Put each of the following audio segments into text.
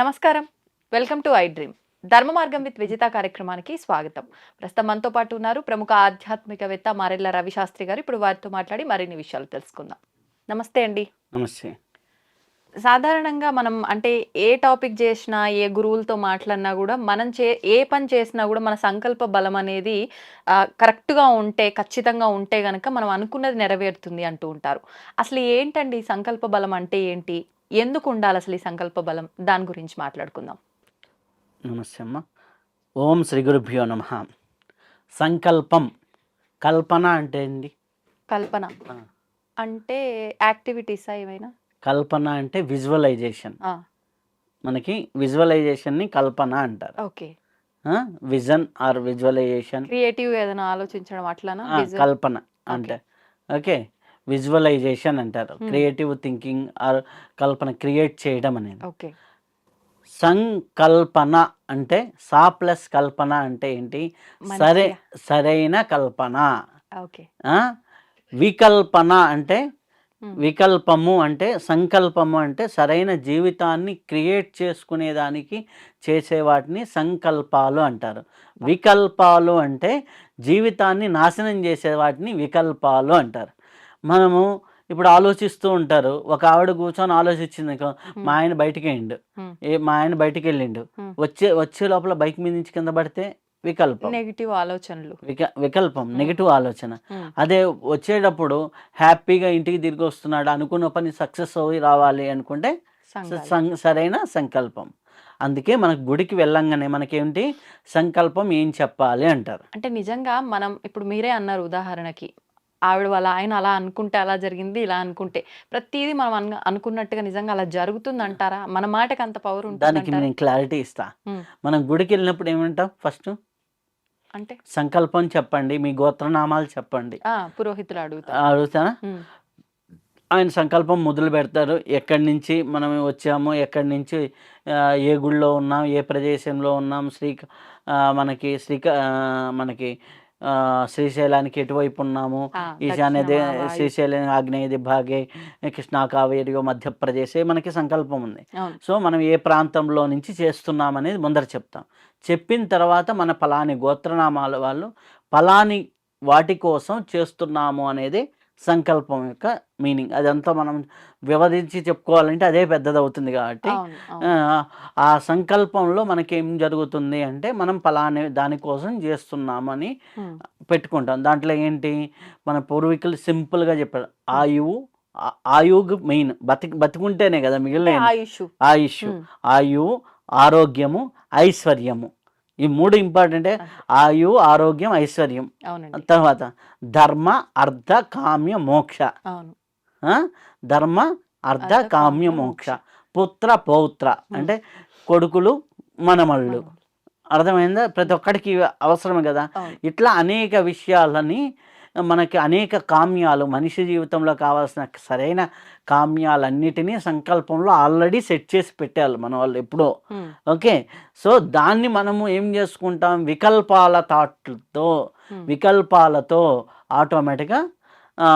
నమస్కారం. Welcome to I Dream. ధర్మ మార్గం విత్ విజిత కార్యక్రమానికి స్వాగతం. ప్రస్తుతం మనతో పాటు ఉన్నారు ప్రముఖ ఆధ్యాత్మికవేత్త మారెల్ల రవిశాస్త్రి గారు. ఇప్పుడు వారితో మాట్లాడి మరిన్ని విషయాలు తెలుసుకుందాం. నమస్తే అండి. నమస్తే. సాధారణంగా మనం అంటే ఏ టాపిక్ చేసినా ఏ గురువులతో మాట్లాడినా కూడా మనం చే ఏ పని చేసినా కూడా మన సంకల్ప బలం అనేది కరెక్ట్గా ఉంటే ఖచ్చితంగా ఉంటే గనక మనం అనుకున్నది నెరవేరుతుంది అంటూ ఉంటారు. అసలు ఏంటండి సంకల్ప బలం అంటే ఏంటి? ఎందుకు ఉండాలి అసలు ఈ సంకల్ప బలం? దాని గురించి మాట్లాడుకుందాం. నమస్తే అమ్మ. ఓం శ్రీ గురుభ్యో నమ. సంకల్పం కల్పన అంటే ఏంటి కల్పన. అంటే యాక్టివిటీసా ఏమైనా కల్పన అంటే విజువలైజేషన్. మనకి విజువలైజేషన్ని కల్పన అంటారు. Okay. Vision or visualization. Creative ఏదైనా ఆలోచించడం అట్లానా? కల్పన అంటే. ఓకే. విజువలైజేషన్ అంటారు. Hmm. క్రియేటివ్ థింకింగ్ ఆర్ కల్పన క్రియేట్ చేయడం అనేది. ఓకే. సంకల్పన అంటే సా ప్లస్ కల్పన అంటే ఏంటి? సరే సరైన కల్పన? వికల్పన అంటే Hmm. వికల్పము అంటే సంకల్పము అంటే సరైన జీవితాన్ని క్రియేట్ చేసుకునేదానికి చేసే వాటిని సంకల్పాలు అంటారు. వికల్పాలు అంటే జీవితాన్ని నాశనం చేసే వాటిని వికల్పాలు అంటారు. మనము ఇప్పుడు ఆలోచిస్తూ ఉంటారు. ఒక ఆవిడ కూర్చొని ఆలోచించింది మా ఆయన బయటికి వెళ్ళిండు. ఏ మా ఆయన బయటికి వెళ్ళిండు. వచ్చే వచ్చే లోపల బైక్ మీద నుంచి కింద పడితే వికల్పం. నెగిటివ్ ఆలోచనలు. విక వికల్పం నెగిటివ్ ఆలోచన. అదే వచ్చేటప్పుడు హ్యాపీగా ఇంటికి తిరిగి వస్తున్నాడు అనుకున్న పని సక్సెస్ అవి రావాలి అనుకుంటే సరైన సంకల్పం. అందుకే మనకు గుడికి వెళ్ళంగానే మనకేంటి? సంకల్పం ఏం చెప్పాలి అంటారు. అంటే నిజంగా మనం ఇప్పుడు మీరే అన్నారు ఉదాహరణకి. ఆవిడ వాళ్ళ ఆయన అలా అనుకుంటే అలా జరిగింది ఇలా అనుకుంటే. ప్రతిదీ మనం అను- అనుకున్నట్టుగా నిజంగా అలా జరుగుతుంది అంటారా మన మాటకి అంత పవర్ దానికి ఉంటుంది నేను క్లారిటీ ఇస్తా. మనం గుడికి వెళ్ళినప్పుడు ఏమంటాం ఫస్ట్? అంటే? సంకల్పం చెప్పండి మీ గోత్రనామాలు చెప్పండి. ఆ పురోహితులు అడుగుతారు. అడుగుతానా? ఆయన సంకల్పం మొదలు పెడతారు. ఎక్కడి నుంచి మనం వచ్చాము ఎక్కడి నుంచి ఏ గుళ్ళో ఉన్నాం ఏ ప్రదేశంలో ఉన్నాం శ్రీ మనకి శ్రీక మనకి శ్రీశైలానికి ఎటువైపు ఉన్నాము? ఈశాన్య శ్రీశైలం ఆగ్నేయ దిభాగే కృష్ణా కావేరియో మధ్యప్రదేశే మనకి సంకల్పం ఉంది. సో మనం ఏ ప్రాంతంలో నుంచి చేస్తున్నాం అనేది ముందర చెప్తాం. చెప్పిన తర్వాత మన ఫలాని గోత్రనామాల వాళ్ళు ఫలాని వాటి కోసం చేస్తున్నాము అనేది సంకల్పం యొక్క మీనింగ్. అదంతా మనం వివరించి చెప్పుకోవాలంటే అదే పెద్దది అవుతుంది కాబట్టి ఆ, సంకల్పంలో మనకేం జరుగుతుంది అంటే మనం ఫలాని దానికోసం చేస్తున్నామని పెట్టుకుంటాం. దాంట్లో ఏంటి? మన పూర్వీకులు సింపుల్గా చెప్పారు. ఆయువు ఆ- ఆయువు మెయిన్ బతికి బతికుంటేనే కదా మిగిలిన ఆయుష్. ఆయుష్ ఆయువు ఆరోగ్యము ఐశ్వర్యము. ఈ మూడు ఇంపార్టెంటే ఆయు ఆరోగ్యం ఐశ్వర్యం. తర్వాత ధర్మ అర్ధ కామ్య మోక్ష? ధర్మ అర్ధ కామ్య మోక్ష. పుత్ర పౌత్ర. అంటే కొడుకులు మనమళ్ళు. అర్థమైందా? ప్రతి ఒక్కడికి అవసరమే కదా. ఇట్లా అనేక విషయాలని మనకి అనేక కామ్యాలు మనిషి జీవితంలో కావాల్సిన సరైన కామ్యాలన్నిటినీ సంకల్పంలో ఆల్రెడీ సెట్ చేసి పెట్టారు మన వాళ్ళు ఎప్పుడో. ఓకే? సో దాన్ని మనము ఏం చేసుకుంటాం? వికల్పాల థాట్లతో ఉమ్, వికల్పాలతో ఆటోమేటిక్గా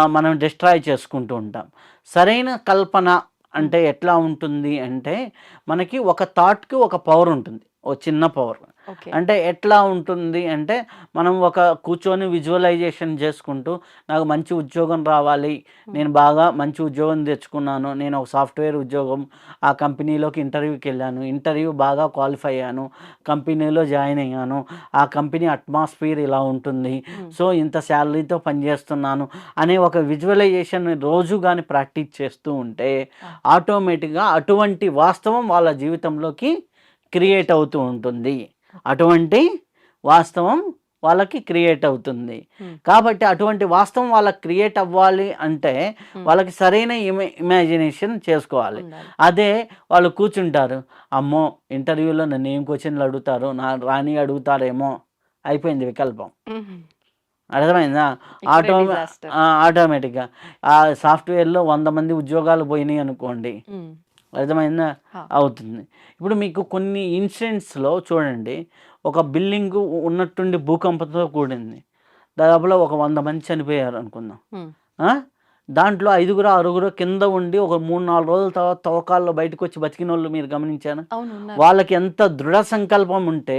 మనం డిస్ట్రాయ్ చేసుకుంటూ ఉంటాం. సరైన కల్పన అంటే ఎట్లా ఉంటుంది అంటే మనకి ఒక థాట్కి ఒక పవర్ ఉంటుంది. ఓ చిన్న పవర్. అంటే ఎట్లా ఉంటుంది అంటే మనం ఒక కూర్చొని విజువలైజేషన్ చేసుకుంటూ నాకు మంచి ఉద్యోగం రావాలి నేను బాగా మంచి ఉద్యోగం తెచ్చుకున్నాను నేను ఒక సాఫ్ట్వేర్ ఉద్యోగం ఆ కంపెనీలోకి ఇంటర్వ్యూకి వెళ్ళాను ఇంటర్వ్యూ బాగా క్వాలిఫై అయ్యాను కంపెనీలో జాయిన్ అయ్యాను ఆ కంపెనీ అట్మాస్ఫియర్ ఇలా ఉంటుంది సో ఇంత శాలరీతో పనిచేస్తున్నాను అనే ఒక విజువలైజేషన్ రోజు కానీ ప్రాక్టీస్ చేస్తూ ఉంటే ఆటోమేటిక్గా అటువంటి వాస్తవం వాళ్ళ జీవితంలోకి క్రియేట్ అవుతూ ఉంటుంది. అటువంటి వాస్తవం వాళ్ళకి క్రియేట్ అవుతుంది. ఉమ్, కాబట్టి అటువంటి వాస్తవం వాళ్ళకి క్రియేట్ అవ్వాలి అంటే ఉమ్, వాళ్ళకి సరైన ఇమే ఇమాజినేషన్ చేసుకోవాలి. అదే వాళ్ళు కూర్చుంటారు. అమ్మో ఇంటర్వ్యూలో నన్ను ఏం క్వశ్చన్లు అడుగుతారు? నా రాని అడుగుతారేమో అయిపోయింది వికల్పం. అర్థమైందా? ఆటో. ఆటోమేటిక్గా ఆ సాఫ్ట్వేర్లో వంద మంది ఉద్యోగాలు పోయినాయి అనుకోండి. ఉమ్, అర్థమైందా. అవుతుంది. ఇప్పుడు మీకు కొన్ని ఇన్సిడెంట్స్లో చూడండి ఒక బిల్డింగ్ ఉన్నట్టుండి భూకంపంతో కూడింది. దాదాపులో ఒక వంద మంది చనిపోయారు అనుకుందాం? దాంట్లో ఐదుగురు ఆరుగురు కింద ఉండి ఒక మూడు నాలుగు రోజుల తర్వాత తవ్వకాల్లో బయటకు వచ్చి బతికిన వాళ్ళు మీరు గమనించాను. వాళ్ళకి ఎంత దృఢ సంకల్పం ఉంటే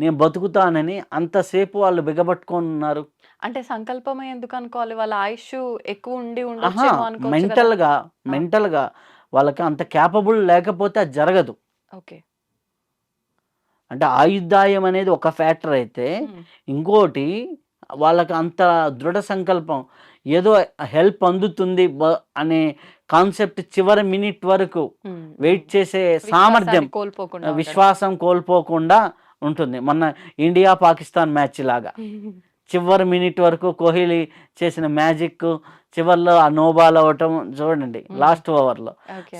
నేను బతుకుతానని అంతసేపు వాళ్ళు బిగబట్టుకొని ఉన్నారు అంటే సంకల్పమే ఎందుకు అనుకోవాలి? వాళ్ళ ఆయుష్ ఎక్కువ ఉండి మెంటల్గా మెంటల్గా వాళ్ళకి అంత క్యాపబుల్ లేకపోతే అది జరగదు. ఓకే. అంటే ఆయుర్దాయం అనేది ఒక ఫ్యాక్టర్ అయితే ఇంకోటి వాళ్ళకి అంత దృఢ సంకల్పం ఏదో హెల్ప్ అందుతుంది అనే కాన్సెప్ట్ చివరి మినిట్ వరకు వెయిట్. చేసే సామర్థ్యం కోల్పోకుండా. విశ్వాసం కోల్పోకుండా ఉంటుంది. మొన్న ఇండియా పాకిస్తాన్ మ్యాచ్ లాగా. చివరి మినిట్ వరకు కోహ్లీ చేసిన మ్యాజిక్ చివర్లో ఆ నోబాల్ అవ్వటం చూడండి. లాస్ట్ ఓవర్లో.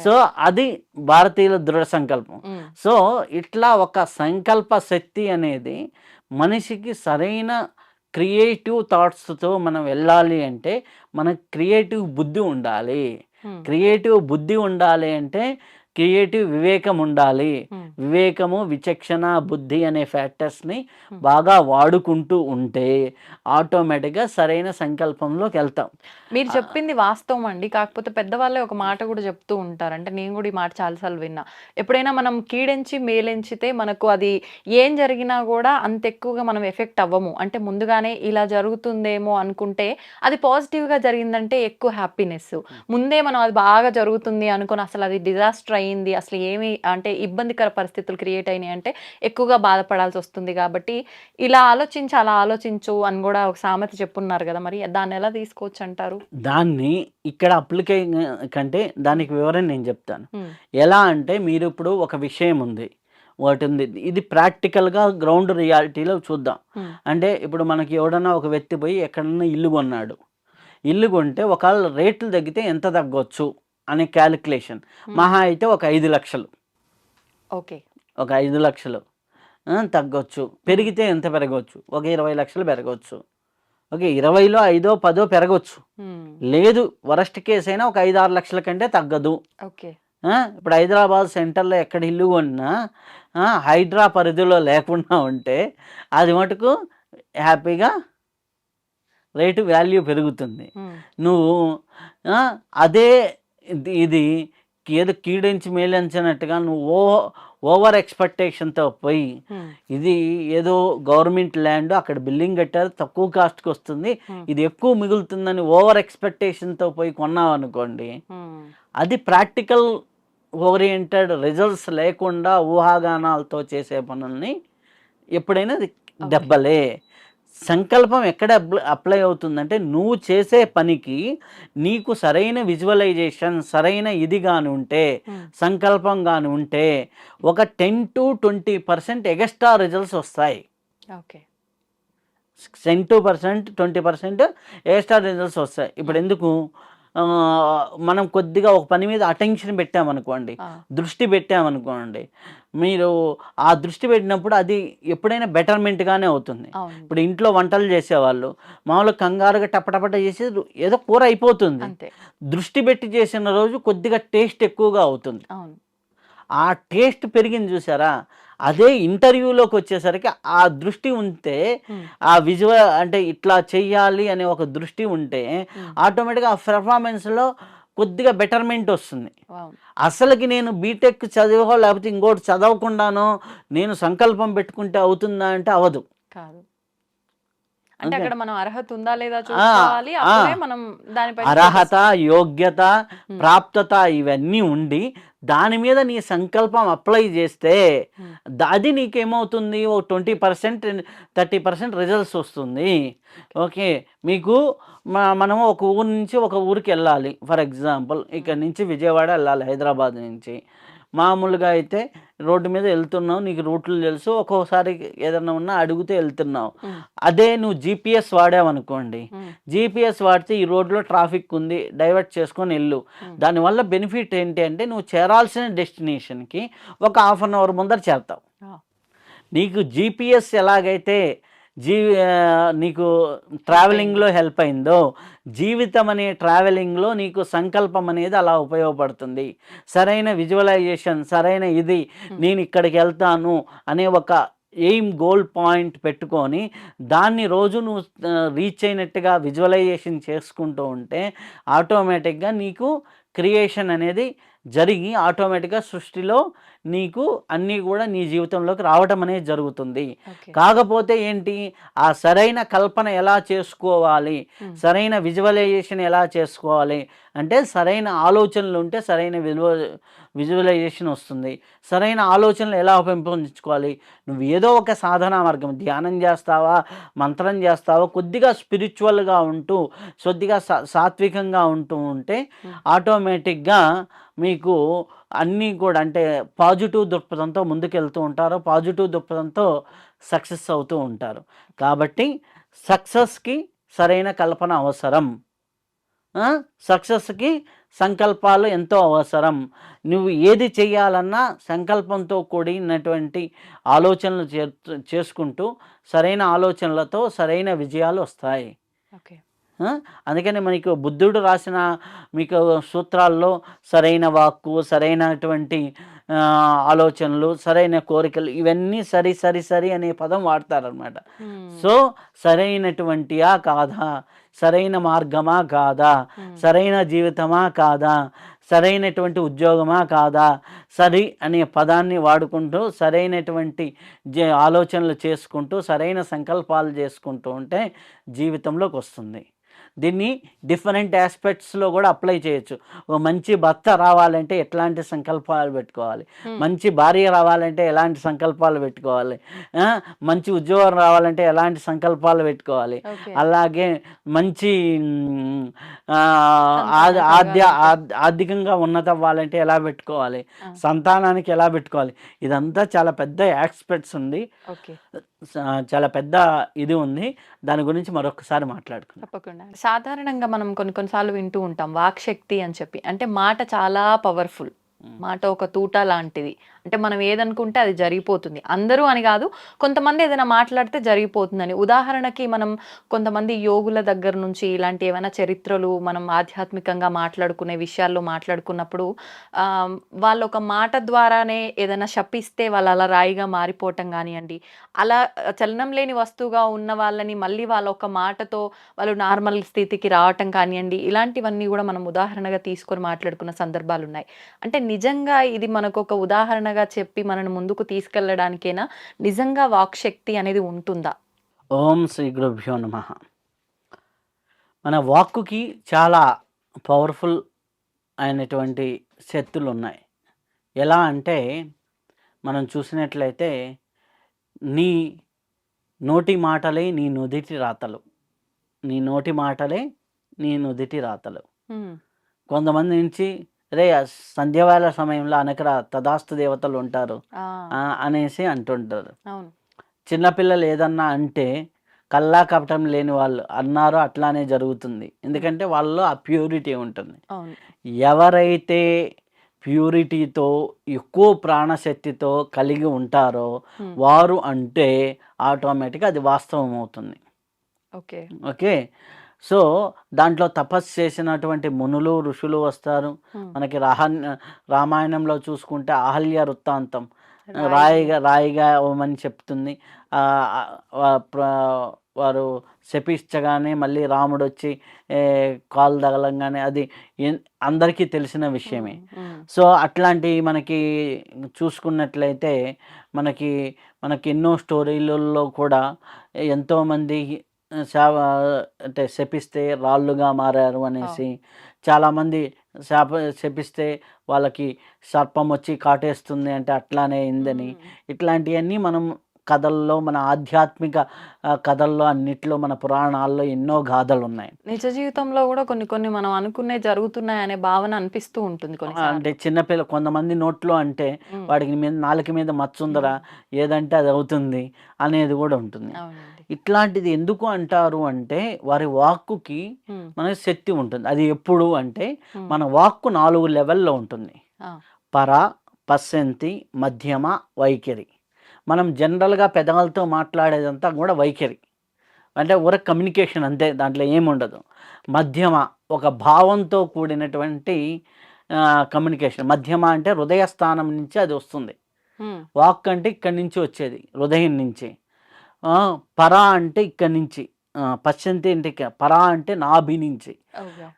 సో అది భారతీయుల దృఢ సంకల్పం. సో ఇట్లా ఒక సంకల్ప శక్తి అనేది మనిషికి సరైన క్రియేటివ్ థాట్స్తో మనం వెళ్ళాలి అంటే మనకు క్రియేటివ్ బుద్ధి ఉండాలి. క్రియేటివ్ బుద్ధి ఉండాలి అంటే క్రియేటివ్ వివేకం ఉండాలి. వివేకము విచక్షణ బుద్ధి అనే ఫ్యాక్టర్స్ని. బాగా వాడుకుంటూ ఉంటే ఆటోమేటిక్గా సరైన సంకల్పంలోకి వెళ్తాం. మీరు. చెప్పింది వాస్తవం అండి. కాకపోతే పెద్దవాళ్ళే ఒక మాట కూడా చెప్తూ ఉంటారు. అంటే నేను కూడా ఈ మాట చాలాసార్లు విన్నా. ఎప్పుడైనా మనం కీడెంచి మేలెంచితే మనకు అది ఏం జరిగినా కూడా అంత ఎక్కువగా మనం ఎఫెక్ట్ అవ్వము. అంటే ముందుగానే ఇలా జరుగుతుందేమో అనుకుంటే అది పాజిటివ్గా జరిగిందంటే ఎక్కువ హ్యాపీనెస్. ముందే మనం అది బాగా జరుగుతుంది అనుకుని అసలు అది డిజాస్టర్ అయ్యింది అసలు ఏమి అంటే ఇబ్బందికర పరిస్థితులు క్రియేట్ అయినాయి అంటే ఎక్కువగా బాధపడాల్సి వస్తుంది కాబట్టి ఇలా ఆలోచించి అలా ఆలోచించు అని కూడా ఒక సామెత చెప్పున్నారు కదా మరి. దాన్ని ఎలా తీసుకోవచ్చు అంటారు? దాన్ని ఇక్కడ అప్లికే కంటే దానికి వివరణ నేను చెప్తాను. ఎలా అంటే మీరు ఇప్పుడు ఒక విషయం ఉంది ఒకటి ఉంది. ఇది ప్రాక్టికల్గా గ్రౌండ్ రియాలిటీలో చూద్దాం. అంటే ఇప్పుడు మనకి ఎవడన్నా ఒక వ్యక్తి పోయి ఎక్కడన్నా ఇల్లు కొన్నాడు. ఇల్లు కొంటే ఒకవేళ రేట్లు తగ్గితే ఎంత తగ్గొచ్చు? అనే క్యాలిక్యులేషన్. మహా అయితే ఒక ఐదు లక్షలు. ఓకే. ఒక ఐదు లక్షలు. తగ్గొచ్చు. పెరిగితే ఎంత పెరగవచ్చు ఒక ఇరవై లక్షలు పెరగవచ్చు ఓకే ఇరవైలో ఐదో పదో పెరగవచ్చు లేదు వరస్ట్ కేసు అయినా ఒక ఐదు ఆరు లక్షల కంటే తగ్గదు. ఓకే. ఇప్పుడు హైదరాబాద్ సెంటర్లో ఎక్కడ ఇల్లు కొన్నా ఆ, హైడ్రా పరిధిలో లేకుండా ఉంటే అది మటుకు హ్యాపీగా రేటు వాల్యూ పెరుగుతుంది. నువ్వు అదే ఇది ఇది ఏదో కీడించి మేలించినట్టుగా నువ్వు ఓ ఓవర్ ఎక్స్పెక్టేషన్తో పోయి ఇది ఏదో గవర్నమెంట్ ల్యాండ్ అక్కడ బిల్డింగ్ కట్టారు తక్కువ కాస్ట్కి వస్తుంది ఇది ఎక్కువ మిగులుతుందని ఓవర్ ఎక్స్పెక్టేషన్తో పోయి కొన్నావు అనుకోండి అది ప్రాక్టికల్ ఓరియంటెడ్ రిజల్ట్స్ లేకుండా ఊహాగానాలతో చేసే పనుల్ని ఎప్పుడైనా అది దెబ్బలే. సంకల్పం ఎక్కడ అప్ల- అప్లై అవుతుందంటే నువ్వు చేసే పనికి నీకు సరైన విజువలైజేషన్ సరైన ఇది కాని ఉంటే సంకల్పం కాని ఉంటే ఒక ten to twenty percent extra results వస్తాయి. Okay. Ten to percent twenty percent extra results వస్తాయి. ఇప్పుడు ఎందుకు? మనం కొద్దిగా ఒక పని మీద అటెన్షన్ పెట్టామనుకోండి దృష్టి పెట్టామనుకోండి మీరు ఆ దృష్టి పెట్టినప్పుడు అది ఎప్పుడైనా బెటర్మెంట్గానే అవుతుంది. ఇప్పుడు ఇంట్లో వంటలు చేసేవాళ్ళు మామూలుగా కంగారుగా టపటపట చేసి ఏదో కూర అయిపోతుంది. దృష్టి పెట్టి చేసిన రోజు కొద్దిగా టేస్ట్ ఎక్కువగా అవుతుంది. ఆ టేస్ట్ పెరిగింది చూసారా? అదే ఇంటర్వ్యూలోకి వచ్చేసరికి ఆ దృష్టి ఉంటే ఆ విజువల్ అంటే ఇట్లా చెయ్యాలి అనే ఒక దృష్టి ఉంటే ఆటోమేటిక్గా ఆ పెర్ఫార్మెన్స్లో కొద్దిగా బెటర్మెంట్ వస్తుంది. అసలుకి నేను బీటెక్ చదివో లేకపోతే ఇంకోటి చదవకుండానో నేను సంకల్పం పెట్టుకుంటే అవుతుందా అంటే అవదు. కాదు. అంటే. అక్కడ మనం అర్హత ఉందా లేదా చూసుకోవాలి. మనం దానిపై అర్హత యోగ్యత. ప్రాప్తత ఇవన్నీ ఉండి దాని మీద నీ సంకల్పం అప్లై చేస్తే అది నీకేమవుతుంది? ఓ twenty percent thirty percent results వస్తుంది. ఓకే. మీకు మ- మనము ఒక ఊరు నుంచి ఒక ఊరికి వెళ్ళాలి. ఫర్ ఎగ్జాంపుల్ ఇక్కడ నుంచి విజయవాడ వెళ్ళాలి హైదరాబాద్ నుంచి. మామూలుగా అయితే రోడ్డు మీద వెళ్తున్నావు నీకు రూట్లు తెలుసు ఒక్కోసారి ఏదన్నా ఉన్నా అడుగుతూ వెళ్తున్నావు. అదే నువ్వు జీపీఎస్ వాడావనుకోండి జీపీఎస్ వాడితే ఈ రోడ్లో ట్రాఫిక్ ఉంది డైవర్ట్ చేసుకొని వెళ్ళు. దానివల్ల బెనిఫిట్ ఏంటి అంటే నువ్వు చేరాల్సిన డెస్టినేషన్కి ఒక హాఫ్ అన్ అవర్ ముందర చేరుతావు. నీకు జీపీఎస్ ఎలాగైతే జీ ఆ, నీకు ట్రావెలింగ్లో హెల్ప్ అయిందో జీవితం అనే ట్రావెలింగ్లో నీకు సంకల్పం అనేది అలా ఉపయోగపడుతుంది. సరైన విజువలైజేషన్ సరైన ఇది నేను ఇక్కడికి వెళ్తాను అనే ఒక ఎయిమ్ గోల్ పాయింట్ పెట్టుకొని దాన్ని రోజు నువ్వు రీచ్ అయినట్టుగా విజువలైజేషన్ చేసుకుంటూ ఉంటే ఆటోమేటిక్గా నీకు క్రియేషన్ అనేది జరిగి ఆటోమేటిక్గా సృష్టిలో నీకు అన్నీ కూడా నీ జీవితంలోకి రావటం అనేది జరుగుతుంది. కాకపోతే ఏంటి? ఆ సరైన కల్పన ఎలా చేసుకోవాలి. సరైన విజువలైజేషన్ ఎలా చేసుకోవాలి? అంటే సరైన ఆలోచనలు ఉంటే సరైన విజువ విజువలైజేషన్ వస్తుంది. సరైన ఆలోచనలు ఎలా పెంపొందించుకోవాలి? నువ్వు ఏదో ఒక సాధనా మార్గం ధ్యానం చేస్తావా మంత్రం చేస్తావా కొద్దిగా స్పిరిచువల్గా ఉంటూ కొద్దిగా సాత్వికంగా ఉంటూ ఉంటే. ఆటోమేటిక్గా మీకు అన్నీ కూడా అంటే పాజిటివ్ దృక్పథంతో ముందుకెళ్తూ ఉంటారు. పాజిటివ్ దృక్పథంతో సక్సెస్ అవుతూ ఉంటారు. కాబట్టి సక్సెస్కి సరైన కల్పన అవసరం? సక్సెస్కి సంకల్పాలు ఎంతో అవసరం. నువ్వు ఏది చేయాలన్నా సంకల్పంతో కూడినటువంటి ఆలోచనలు చే- చేసుకుంటూ సరైన ఆలోచనలతో సరైన విజయాలు వస్తాయి. ఓకే? అందుకని మనకు బుద్ధుడు రాసిన మీకు సూత్రాల్లో సరైన వాక్కు సరైనటువంటి ఆలోచనలు సరైన కోరికలు ఇవన్నీ సరి సరి సరి అనే పదం వాడతారనమాట సో సరైనటువంటియా కాదా సరైన మార్గమా కాదా సరైన జీవితమా కాదా సరైనటువంటి ఉద్యోగమా కాదా సరి అనే పదాన్ని వాడుకుంటూ సరైనటువంటి జే- ఆలోచనలు చేసుకుంటూ సరైన సంకల్పాలు చేసుకుంటూ ఉంటే జీవితంలోకి వస్తుంది. దీన్ని డిఫరెంట్ ఆస్పెక్ట్స్లో కూడా అప్లై చేయొచ్చు. ఓ మంచి భర్త రావాలంటే ఎట్లాంటి సంకల్పాలు పెట్టుకోవాలి. మంచి భార్య రావాలంటే ఎలాంటి సంకల్పాలు పెట్టుకోవాలి? మంచి ఉద్యోగం రావాలంటే ఎలాంటి సంకల్పాలు పెట్టుకోవాలి? అలాగే మంచి ఆద్య ఆర్థికంగా ఉన్నత అవ్వాలంటే ఎలా పెట్టుకోవాలి. సంతానానికి ఎలా పెట్టుకోవాలి? ఇదంతా చాలా పెద్ద యాక్స్పెక్ట్స్ ఉంది. చాలా పెద్ద ఇది ఉంది. దాని గురించి మరొకసారి మాట్లాడుకుందాం. తప్పకుండా సాధారణంగా మనం కొన్ని కొన్నిసార్లు వింటూ ఉంటాం వాక్ శక్తి అని చెప్పి. అంటే మాట చాలా పవర్ఫుల్. మాట ఒక తూట లాంటిది. అంటే మనం ఏదనుకుంటే అది జరిగిపోతుంది. అందరూ అని కాదు కొంతమంది ఏదైనా మాట్లాడితే జరిగిపోతుందని. ఉదాహరణకి మనం కొంతమంది యోగుల దగ్గర నుంచి ఇలాంటి ఏమైనా చరిత్రలు మనం ఆధ్యాత్మికంగా మాట్లాడుకునే విషయాల్లో మాట్లాడుకున్నప్పుడు వాళ్ళు ఒక మాట ద్వారానే ఏదైనా శపిస్తే వాళ్ళు అలా రాయిగా మారిపోవటం కానివ్వండి. అలా చలనం లేని వస్తువుగా ఉన్న వాళ్ళని మళ్ళీ వాళ్ళ ఒక మాటతో వాళ్ళు నార్మల్ స్థితికి రావటం కానివ్వండి ఇలాంటివన్నీ కూడా మనం ఉదాహరణగా తీసుకొని మాట్లాడుకున్న సందర్భాలు ఉన్నాయి అంటే నిజంగా ఇది మనకు ఒక ఉదాహరణగా చెప్పి మనను ముందుకు తీసుకెళ్ళడానికైనా నిజంగా వాక్శక్తి అనేది ఉంటుందా? ఓం శ్రీ గురుభ్యో నమ. మన వాక్కుకి చాలా పవర్ఫుల్ అయినటువంటి శక్తులు ఉన్నాయి ఎలా అంటే మనం చూసినట్లయితే నీ నోటి మాటలే నీ నుదిటి రాతలు. నీ నోటి మాటలే నీ నుదిటి రాతలు. కొంతమంది నుంచి రే సంధ్యవేళ సమయంలో అనకరా తదాస్తు దేవతలు ఉంటారు. అనేసి అంటుంటారు. చిన్నపిల్లలు ఏదన్నా అంటే కల్లా కపటం లేని వాళ్ళు అన్నారో అట్లానే జరుగుతుంది. ఎందుకంటే వాళ్ళలో ఆ ప్యూరిటీ ఉంటుంది. ఎవరైతే ప్యూరిటీతో ఎక్కువ ప్రాణశక్తితో కలిగి ఉంటారో వారు అంటే ఆటోమేటిక్గా అది వాస్తవం అవుతుంది. ఓకే. ఓకే? సో దాంట్లో తపస్సు చేసినటువంటి మునులు ఋషులు వస్తారు. మనకి రాహ రామాయణంలో చూసుకుంటే అహల్య వృత్తాంతం. రాయి. రాయిగా రాయిగా ఇవ్వమని చెప్తుంది. వారు శపించగానే మళ్ళీ రాముడు వచ్చి కాలు తగలంగానే అది అందరికీ తెలిసిన విషయమే. సో అట్లాంటి మనకి చూసుకున్నట్లయితే మనకి మనకి ఎన్నో స్టోరీలలో కూడా ఎంతోమంది శాప అంటే శపిస్తే రాళ్ళుగా మారారు అనేసి చాలామంది శాప శపిస్తే వాళ్ళకి సర్పం వచ్చి కాటేస్తుంది అంటే అట్లానే అయిందని. ఇట్లాంటివన్నీ మనం కథల్లో మన ఆధ్యాత్మిక కథల్లో అన్నిట్లో మన పురాణాల్లో ఎన్నో గాథలు ఉన్నాయి నిజ జీవితంలో కూడా కొన్ని కొన్ని మనం అనుకునే జరుగుతున్నాయి అనే భావన అనిపిస్తూ ఉంటుంది అంటే చిన్నపిల్ల కొంతమంది నోట్లో అంటే వాడికి మీద నాలుక మీద మచ్చుందరా? ఏదంటే అది అవుతుంది అనేది కూడా ఉంటుంది. ఇట్లాంటిది ఎందుకు అంటారు అంటే వారి వాక్కుకి మనకి శక్తి ఉంటుంది. అది ఎప్పుడు అంటే మన వాక్కు నాలుగు లెవెల్లో ఉంటుంది. పర పశ్యంతి మధ్యమ వైఖరి. మనం జనరల్గా పెదవులతో మాట్లాడేదంతా కూడా వైఖరి అంటే ఊర కమ్యూనికేషన్ అంతే దాంట్లో ఏముండదు మధ్యమ ఒక భావంతో కూడినటువంటి కమ్యూనికేషన్ మధ్యమ అంటే హృదయ స్థానం నుంచి అది వస్తుంది. వాక్ అంటే ఇక్కడి నుంచి వచ్చేది హృదయం నుంచి పరా అంటే ఇక్కడి నుంచి పశ్చంతి అంటే. పరా అంటే నాభి నుంచి.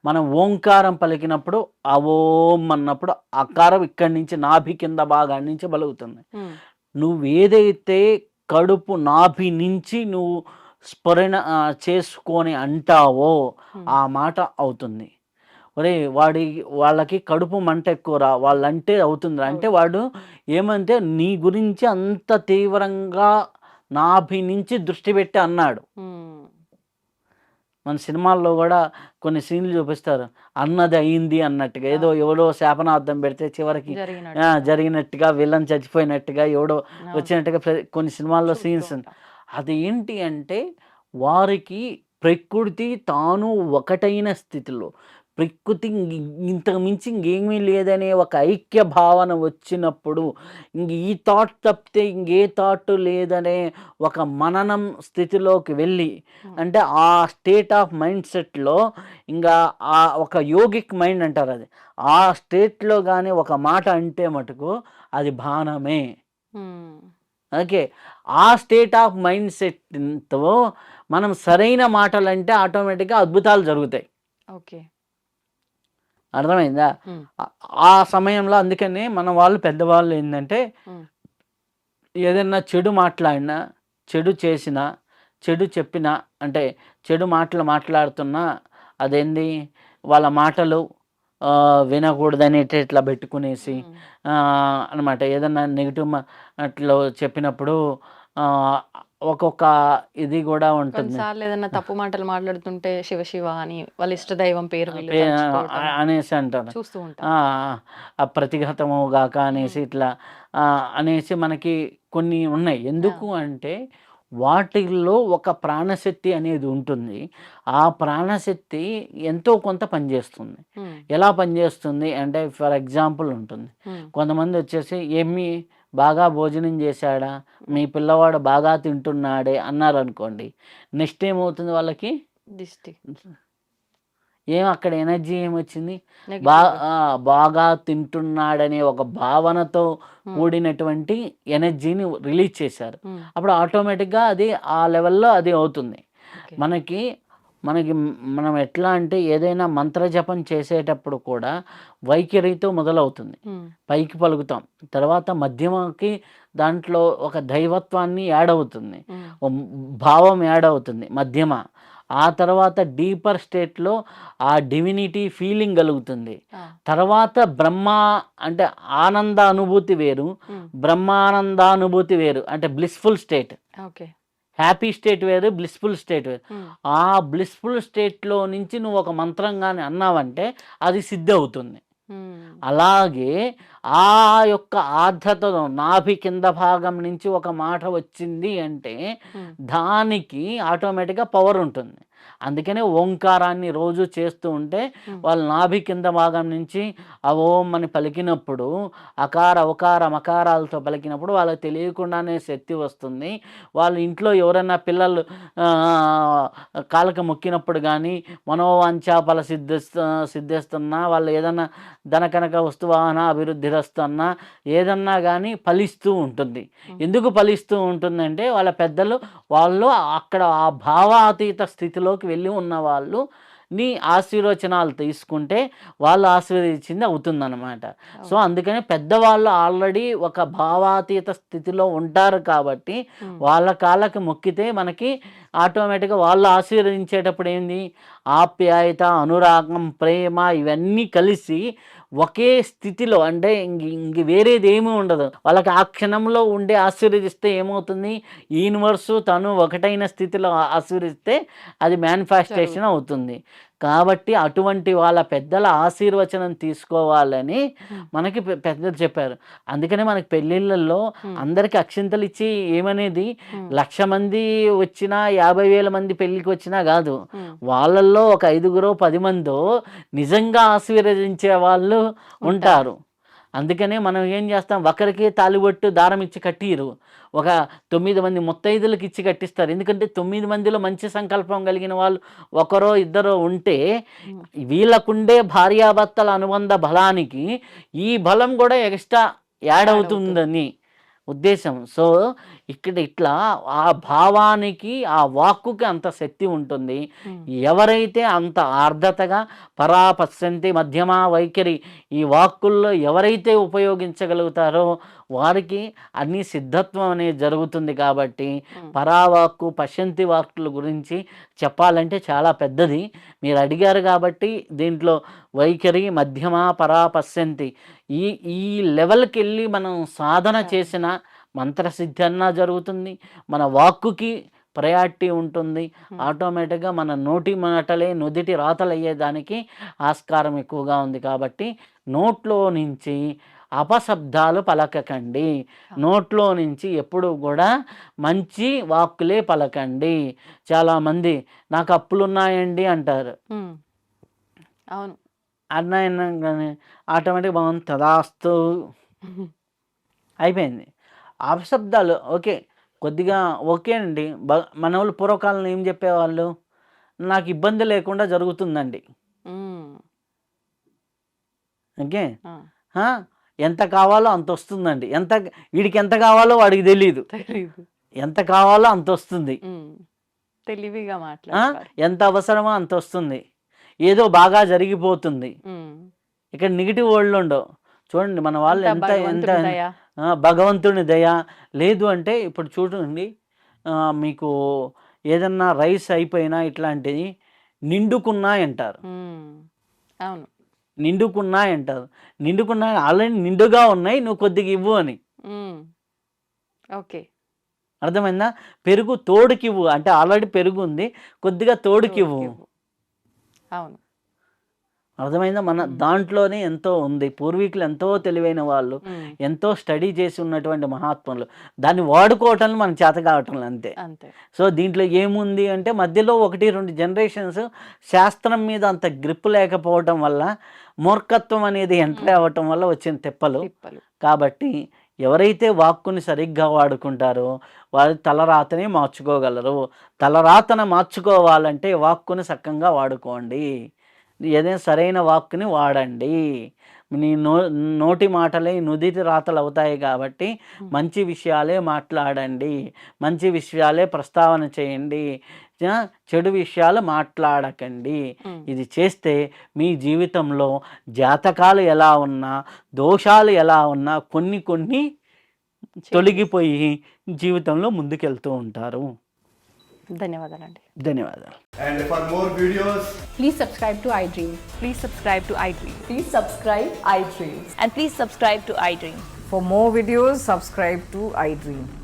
మనం ఓంకారం పలికినప్పుడు ఆ ఓం అన్నప్పుడు అకారం ఇక్కడి నుంచి నాభి కింద భాగాన్ని నుంచి పలుకుతుంది హ్మ్. నువ్వు ఏదైతే కడుపు నాభి నుంచి నువ్వు స్ఫురణ చేసుకొని అంటావో. ఆ మాట అవుతుంది. ఒరే వాడి వాళ్ళకి కడుపు మంట ఎక్కువరా? వాళ్ళంటే అవుతుంది. అంటే వాడు ఏమంటే నీ గురించి అంత తీవ్రంగా నాభి నుంచి దృష్టి పెట్టి అన్నాడు. మన సినిమాల్లో కూడా కొన్ని సీన్లు చూపిస్తారు అన్నది అయింది అన్నట్టుగా ఏదో ఎవడో శాపనార్థం పెడితే చివరికి జరిగినట్టుగా విలన్ చచ్చిపోయినట్టుగా ఎవడో. వచ్చినట్టుగా కొన్ని సినిమాల్లో సీన్స్. అది ఏంటి అంటే వారికి ప్రకృతి తాను ఒకటైన స్థితిలో ప్రకృతి ఇంక- ఇంతకు మించి ఇంకేమీ లేదనే ఒక ఐక్య భావన వచ్చినప్పుడు ఇంక ఈ థాట్ తప్పితే ఇంకే థాట్ లేదనే ఒక మననం స్థితిలోకి వెళ్ళి. అంటే ఆ స్టేట్ ఆఫ్ మైండ్ సెట్లో ఇంకా ఆ ఒక యోగిక్ మైండ్ అంటారు అది ఆ స్టేట్లో కానీ ఒక మాట అంటే మటుకు అది బాణమే హ్మ్. ఓకే ఆ స్టేట్ ఆఫ్ మైండ్ సెట్తో మనం సరైన మాటలు అంటే ఆటోమేటిక్గా అద్భుతాలు జరుగుతాయి ఓకే. అర్థమైందా. ఆ- సమయంలో అందుకని మన వాళ్ళు పెద్దవాళ్ళు ఏంటంటే. ఏదైనా చెడు మాట్లాడినా చెడు చేసినా చెడు చెప్పినా అంటే చెడు మాటలు మాట్లాడుతున్నా అదేంది వాళ్ళ మాటలు వినకూడదని ఇట్లా పెట్టుకునేసి. అనమాట ఏదన్నా నెగిటివ్ అట్లా చెప్పినప్పుడు ఒక్కొక్క ఇది కూడా ఉంటుంది. కొన్నిసార్లు ఏదైనా తప్పు మాటలు మాట్లాడుతుంటే శివ శివ అని వాళ్ళ ఇష్ట దైవం పేరు వీళ్ళు పే- తలుచుకోవటం ఆ- అనేసి అంటారు. చూస్తూ ఉంటాం. ఆ, ఆ ప్రతిఘతము గాక అనేసి ఇట్లా ఆ, అనేసి మనకి కొన్ని ఉన్నాయి. ఎందుకు అంటే వాటిల్లో ఒక ప్రాణశక్తి అనేది ఉంటుంది. ఆ ప్రాణశక్తి ఎంతో కొంత పనిచేస్తుంది. ఎలా పనిచేస్తుంది అంటే ఫర్ ఎగ్జాంపుల్ ఉంటుంది. కొంతమంది వచ్చేసి ఏమి బాగా భోజనం చేశాడా మీ పిల్లవాడు బాగా తింటున్నాడే అన్నారు అనుకోండి నెక్స్ట్ ఏమవుతుంది వాళ్ళకి దిష్టి. ఏం అక్కడ ఎనర్జీ ఏమొచ్చింది బా బాగా తింటున్నాడనే ఒక భావనతో హ్మ్. కూడినటువంటి ఎనర్జీని రిలీజ్ చేశారు హ్మ్. అప్పుడు ఆటోమేటిక్గా అది ఆ లెవెల్లో అది అవుతుంది. మనకి మనకి మనం ఎట్లా అంటే ఏదైనా మంత్రజపం చేసేటప్పుడు కూడా వైఖరితో మొదలవుతుంది. పైకి పలుకుతాం. తర్వాత మధ్యమకి దాంట్లో ఒక దైవత్వాన్ని యాడ్ అవుతుంది. భావం యాడ్ అవుతుంది మధ్యమ. ఆ తర్వాత డీపర్ స్టేట్లో ఆ డివినిటీ ఫీలింగ్ కలుగుతుంది. తర్వాత బ్రహ్మ అంటే ఆనంద అనుభూతి వేరు. హ్మ్. బ్రహ్మానందానుభూతి వేరు. అంటే blissful state. Okay. Happy state వేరు బ్లిస్ఫుల్ స్టేట్ వేరు. ఆ బ్లిస్ఫుల్ స్టేట్లో నుంచి నువ్వు ఒక మంత్రం కానీ అన్నావంటే అది సిద్ధి అవుతుంది. అలాగే ఆ యొక్క ఆర్ద్రతలో నాభి కింద భాగం నుంచి ఒక మాట వచ్చింది అంటే. దానికి ఆటోమేటిక్గా పవర్ ఉంటుంది అందుకనే ఓంకారాన్ని రోజు చేస్తూ ఉంటే. వాళ్ళు నాభి కింద భాగం నుంచి ఆ ఓం అని పలికినప్పుడు అకార ఉకార మకారాలతో పలికినప్పుడు వాళ్ళకి తెలియకుండానే శక్తి వస్తుంది వాళ్ళ ఇంట్లో ఎవరైనా పిల్లలు కాళ్ళకి మొక్కినప్పుడు కానీ మనోవాంఛ ఫల సిద్ధిస్తు సిద్ధిస్తున్నా వాళ్ళు ఏదన్నా ధన కనక వస్తువాహన అభివృద్ధి రస్తున్నా ఏదన్నా కానీ ఫలిస్తూ ఉంటుంది. ఎందుకు ఫలిస్తూ ఉంటుందంటే వాళ్ళ పెద్దలు వాళ్ళు అక్కడ ఆ భావాతీత స్థితిలోకి వెళ్ళి ఉన్న వాళ్ళు నీ ఆశీర్వచనాలు తీసుకుంటే వాళ్ళు ఆశీర్వదించింది అవుతుందన్నమాట. సో అందుకని పెద్దవాళ్ళు ఆల్రెడీ ఒక భావాతీత స్థితిలో ఉంటారు కాబట్టి. వాళ్ళ కాళ్ళకి మొక్కితే మనకి ఆటోమేటిక్గా వాళ్ళు ఆశీర్వదించేటప్పుడు ఏంది? ఆప్యాయత అనురాగం ప్రేమ ఇవన్నీ కలిసి ఒకే స్థితిలో అంటే ఇంక ఇంక వేరేది ఏమీ ఉండదు. వాళ్ళకి ఆ క్షణంలో ఉండే ఆశీర్వదిస్తే ఏమవుతుంది? యూనివర్సు తను ఒకటైన స్థితిలో ఆశీర్వదిస్తే అది మేనిఫెస్టేషన్ అవుతుంది. కాబట్టి అటువంటి వాళ్ళ పెద్దల ఆశీర్వచనం తీసుకోవాలని. మనకి పెద్దలు చెప్పారు అందుకనే మనకి పెళ్ళిళ్ళల్లో. అందరికి అక్షింతలు ఇచ్చి ఏమనేది. లక్ష మంది వచ్చినా యాభై వేల మంది పెళ్ళికి వచ్చినా కాదు. వాళ్ళల్లో ఒక ఐదుగురో పది మందో నిజంగా ఆశీర్వదించే వాళ్ళు ఉంటారు అందుకనే మనం ఏం చేస్తాం? ఒకరికి తాలిబొట్టు దారం ఇచ్చి కట్టిరు ఒక తొమ్మిది మంది ముత్తైదులకు ఇచ్చి కట్టిస్తారు. ఎందుకంటే తొమ్మిది మందిలో మంచి సంకల్పం కలిగిన వాళ్ళు ఒకరో ఇద్దరో ఉంటే. వీళ్ళకుండే భార్యాభర్తల అనుబంధ బలానికి ఈ బలం కూడా ఎక్స్ట్రా యాడ్ అవుతుందని ఉద్దేశం. సో ఇక్కడ ఇట్లా ఆ భావానికి ఆ వాక్కుకి అంత శక్తి ఉంటుంది. ఎవరైతే అంత ఆర్ద్రతగా పరాపశ్యంతి మధ్యమ వైఖరి ఈ వాక్కుల్లో ఎవరైతే ఉపయోగించగలుగుతారో వారికి అన్ని సిద్ధత్వం అనేది జరుగుతుంది కాబట్టి. పరావాక్కు పశ్యంతి వాక్కుల గురించి చెప్పాలంటే చాలా పెద్దది. మీరు అడిగారు కాబట్టి దీంట్లో వైఖరి మధ్యమ పరాపశ్యంతి ఈ ఈ లెవెల్కి వెళ్ళి మనం సాధన చేసిన మంత్రసిద్ధి అన్నా జరుగుతుంది. మన వాక్కుకి ప్రయారిటీ ఉంటుంది. ఆటోమేటిక్గా మన నోటి మాటలే నుదిటి రాతలు అయ్యేదానికి ఆస్కారం ఎక్కువగా ఉంది కాబట్టి నోట్లో నుంచి అపశబ్దాలు పలకకండి. నోట్లో నుంచి ఎప్పుడు కూడా మంచి వాక్కులే పలకండి. చాలామంది నాకు అప్పులు ఉన్నాయండి అంటారు ఉమ్. అవును అన్నాయనగానే ఆటోమేటిక్ బాగుంది తదాస్తు అయిపోయింది. అపశబ్దాలు ఓకే కొద్దిగా ఓకే అండి. బ మన వాళ్ళు పూర్వకాలంలో ఏం చెప్పేవాళ్ళు? నాకు ఇబ్బంది లేకుండా జరుగుతుందండి. ఓకే? ఎంత కావాలో అంత వస్తుందండి. ఎంత వీడికి ఎంత కావాలో వాడికి తెలియదు ఎంత కావాలో అంత వస్తుంది. తెలివిగా ఆ, మాట్లాడతారు ఎంత అవసరమో అంత వస్తుంది. ఏదో బాగా జరిగిపోతుంది. ఇక్కడ నెగిటివ్ వరల్డ్ ఉండవు. చూడండి మన వాళ్ళు ఎంత ఎంత భగవంతుని దయ. లేదు అంటే ఇప్పుడు చూడండి మీకు ఏదన్నా రైస్ అయిపోయినా ఇట్లాంటివి నిండుకున్నాయి అంటారు. అవును. నిండుకున్నాయి అంటారు. నిండుకున్నాయి ఆల్రెడీ నిండుగా ఉన్నాయి నువ్వు కొద్దిగా ఇవ్వు అని. ఓకే. అర్థమైందా? పెరుగు తోడుకివ్వు. అంటే ఆల్రెడీ పెరుగు ఉంది కొద్దిగా తోడుకివ్వు. అవును. అర్థమైందా? మన. దాంట్లోనే ఎంతో ఉంది. పూర్వీకులు ఎంతో తెలివైన వాళ్ళు ఎంతో స్టడీ చేసి ఉన్నటువంటి మహాత్ములు. దాన్ని వాడుకోవటం మనకు చేత కావటం అంతే. సో దీంట్లో ఏముంది అంటే మధ్యలో ఒకటి రెండు జనరేషన్స్ శాస్త్రం మీద అంత గ్రిప్ లేకపోవటం వల్ల మూర్ఖత్వం అనేది ఎంటర్. అవ్వటం వల్ల వచ్చిన తిప్పలు. కాబట్టి ఎవరైతే వాక్కుని సరిగ్గా వాడుకుంటారో వారి తలరాతని మార్చుకోగలరు. తలరాతన మార్చుకోవాలంటే వాక్కుని సక్కంగా వాడుకోండి. ఏదైనా సరైన వాక్కుని వాడండి. నీ నో నోటి మాటలే నుదిటి రాతలు అవుతాయి కాబట్టి. మంచి విషయాలే మాట్లాడండి. మంచి విషయాలే ప్రస్తావన చేయండి. చెడు విషయాలు మాట్లాడకండి. ఇది చేస్తే మీ జీవితంలో జాతకాలు ఎలా ఉన్నా దోషాలు ఎలా ఉన్నా కొన్ని కొన్ని తొలగిపోయి జీవితంలో ముందుకెళ్తూ ఉంటారు. ధన్యవాదాలు. అండి ధన్యవాదాలు For videos subscribe to I iDream.